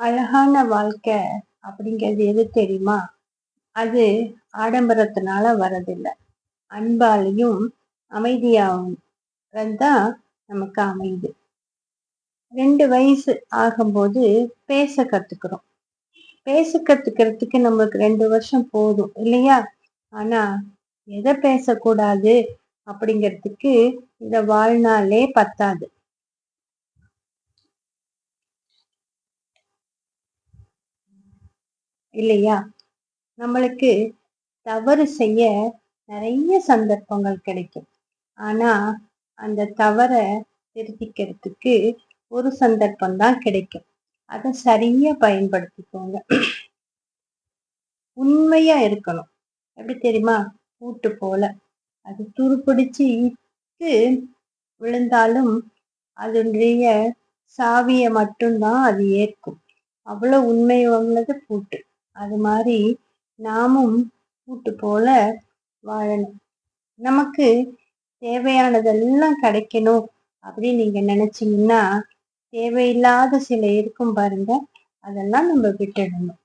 அழகான வாழ்க்கை அப்படிங்கிறது எது தெரியுமா? அது ஆடம்பரத்தினால வரதில்லை. அன்பாலையும் அமைதியாகவும் தான் நமக்கு அமையுது ரெண்டு வயசு ஆகும்போது பேச கத்துக்கிறோம். பேச கத்துக்கிறதுக்கு நம்மளுக்கு ரெண்டு வருஷம் போதும் இல்லையா? ஆனா எதை பேசக்கூடாது அப்படிங்கிறதுக்கு இந்த வாழ்நாளே பத்தாது. இல்லையா? நம்மளுக்கு தவறு செய்ய நிறைய சந்தர்ப்பங்கள் கிடைக்கும். ஆனா அந்த தவறை திருத்திக்கிறதுக்கு ஒரு சந்தர்ப்பம் தான் கிடைக்கும். அதை சரியா பயன்படுத்திக்கோங்க. உண்மையா இருக்கணும். எப்படி தெரியுமா? கூட்டு போல. அது துருப்பிடிச்சு இட்டு விழுந்தாலும் அதனுடைய சாவியை மட்டும்தான் அது ஏற்கும். அவ்வளோ உண்மை உள்ளது பூட்டு. அது மாதிரி நாமும் கூட்டு போல வாழணும். நமக்கு தேவையானதெல்லாம் கிடைக்கணும் அப்படின்னு நீங்க நினைச்சீங்கன்னா தேவையில்லாத சில இருக்கும் பாருங்க. அதெல்லாம் நம்ம விட்டுடணும்.